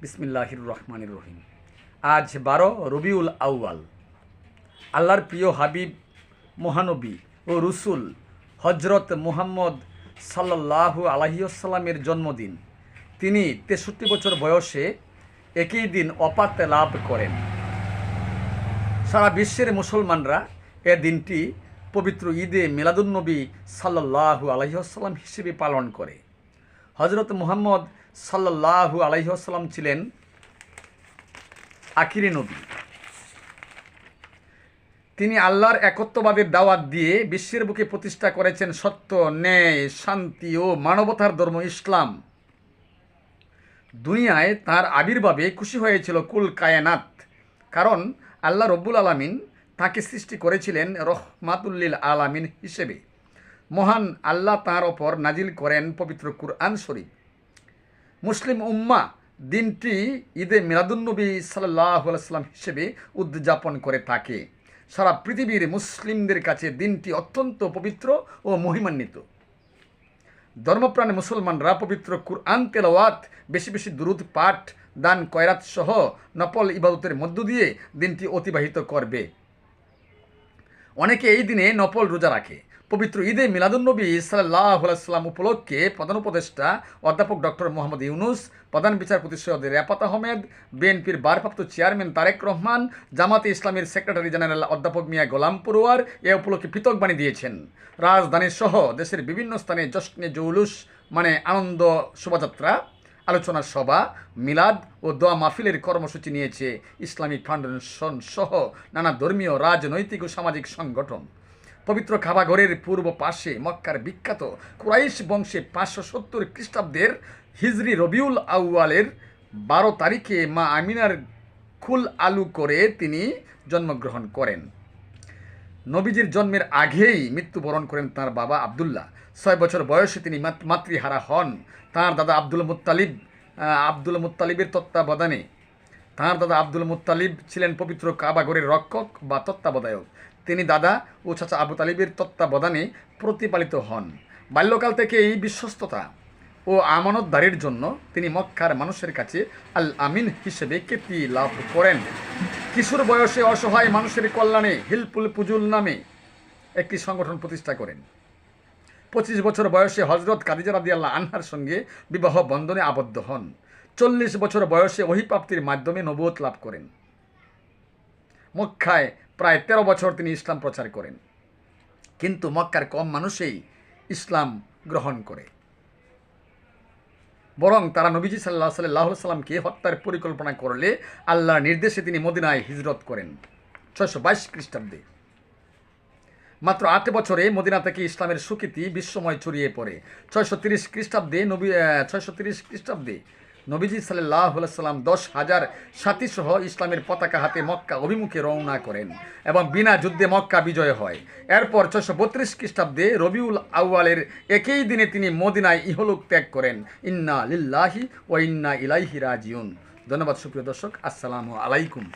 বিসমিল্লাহির রহমানির রহিম। আজ বারো রবিউল আউয়াল। আল্লাহর প্রিয় হাবিব, মহানবী ও রুসুল হজরত মুহাম্মদ সাল্লাল্লাহু আলহিউসাল্লামের জন্মদিন। তিনি তেষট্টি বছর বয়সে একই দিন অপাত লাভ করেন। সারা বিশ্বের মুসলমানরা এ দিনটি পবিত্র ঈদে মিলাদুন্নবী সাল্লাল্লাহু আলহিহাস্লাম হিসেবে পালন করে। হজরত মুহাম্মদ সাল্লাল্লাহু আলহিহাস্লাম ছিলেন আখিরি নবী। তিনি আল্লাহর একত্ববাদের দাওয়াত দিয়ে বিশ্বের বুকে প্রতিষ্ঠা করেছেন সত্য, ন্যায়, শান্তি ও মানবতার ধর্ম, ইসলাম। দুনিয়ায় তার আবির্ভাবে খুশি হয়েছিল কুল কায়নাত, কারণ আল্লাহ রব্বুল আলামিন তাকে সৃষ্টি করেছিলেন রহমাতুল্লিল আলামিন হিসেবে। মহান আল্লাহ তাঁর ওপর নাজিল করেন পবিত্র কুরআন শরীফ। মুসলিম উম্মা দিনটি ঈদে মিলাদুন্নবী সাল্লাহ সাল্লাম হিসেবে উদযাপন করে থাকে। সারা পৃথিবীর মুসলিমদের কাছে দিনটি অত্যন্ত পবিত্র ও মহিমান্বিত। ধর্মপ্রাণী মুসলমানরা পবিত্র কুরআন তেলাওয়াত, বেশি বেশি দুরুদ পাঠ, দান, কয়রাত সহ নপল ইবাদতের মধ্য দিয়ে দিনটি অতিবাহিত করবে। অনেকে এই দিনে নপল রোজা রাখে। পবিত্র ঈদে মিলাদুন্নবী সাল্লাহ সাল্লাম উপলক্ষে প্রধান উপদেষ্টা অধ্যাপক ডক্টর মোহাম্মদ ইউনুস, প্রধান বিচারপতি সৈয়দ রেয়াপাত আহমেদ, বিএনপির ভারপ্রাপ্ত চেয়ারম্যান তারেক রহমান, জামাতে ইসলামের সেক্রেটারি জেনারেল অধ্যাপক মিয়া গোলাম পড়ুয়ার এ উপলক্ষে পৃথক বাণী দিয়েছেন। রাজধানী সহ দেশের বিভিন্ন স্থানে জশ্নে জৌলুস মানে আনন্দ শোভাযাত্রা আলোচনা সভা, মিলাদ ও দোয়া মাহফিলের কর্মসূচি নিয়েছে ইসলামিক ফাউন্ডেশন সহ নানা ধর্মীয়, রাজনৈতিক ও সামাজিক সংগঠন। পবিত্র খাবাঘরের পূর্ব পাশে মক্কার বিখ্যাত ক্রাইশ বংশে পাঁচশো সত্তর খ্রিস্টাব্দের হিজরি রবিউল আউয়ালের বারো তারিখে মা আমিনার খুল আলু করে তিনি জন্মগ্রহণ করেন। নবীজির জন্মের আগেই মৃত্যুবরণ করেন তার বাবা আবদুল্লাহ। ছয় বছর বয়সে তিনি মাত- মাতৃহারা হন। তার দাদা আব্দুল মুতালিব আব্দুল মুত্তালিবের তত্ত্বাবধানে। তাঁর দাদা আব্দুল মুতালিব ছিলেন পবিত্র কাবাগরের রক্ষক বা তত্ত্বাবধায়ক। তিনি দাদা ও চাচা আবু তালিবের তত্ত্বাবধানে প্রতিপালিত হন। বাল্যকাল থেকে এই বিশ্বস্ততা ও আমানতদারির জন্য তিনি মক্কার মানুষের কাছে আল আমিন হিসেবে খ্যাতি লাভ করেন। কিশোর বয়সে অসহায় মানুষের কল্যাণে হিলপুল পুজুল নামে একটি সংগঠন প্রতিষ্ঠা করেন। পঁচিশ বছর বয়সে হজরত কাদিজা রাদি আল্লাহ আনহার সঙ্গে বিবাহ বন্ধনে আবদ্ধ হন। চল্লিশ বছর বয়সে অহিপ্রাপ্তির মাধ্যমে নবুয়ত লাভ করেন। মক্কায় প্রায় তেরো বছর তিনি ইসলাম প্রচার করেন। কিন্তু মক্কার কম মানুষেই ইসলাম গ্রহণ করে। বরং তারা নবীজি সাল্লাহ সাল্লাহ সাল্লামকে হত্যার পরিকল্পনা করলে আল্লাহর নির্দেশে তিনি মদিনায় হিজরত করেন। ছয়শো বাইশ খ্রিস্টাব্দে। মাত্র আট বছরে মদিনা থেকে ইসলামের সুকৃতি বিশ্বময় ছড়িয়ে পড়ে। ছয়শো তিরিশ খ্রিস্টাব্দে নবী ছয়শো তিরিশ খ্রিস্টাব্দে নবীজি সাল্লাহ সাল্লাম দশ হাজার সাথী সহ ইসলামের পতাকা হাতে মক্কা অভিমুখে রওনা করেন এবং বিনা যুদ্ধে মক্কা বিজয় হয়। এরপর ছশো বত্রিশ খ্রিস্টাব্দে রবিউল আউয়ালের একই দিনে তিনি মদিনায় ইহলোক ত্যাগ করেন। ইন্না লিল্লাহি ও ইন্না ইলাইহি রাজিউন। ধন্যবাদ, সুপ্রিয় দর্শক। আসসালামু আলাইকুম।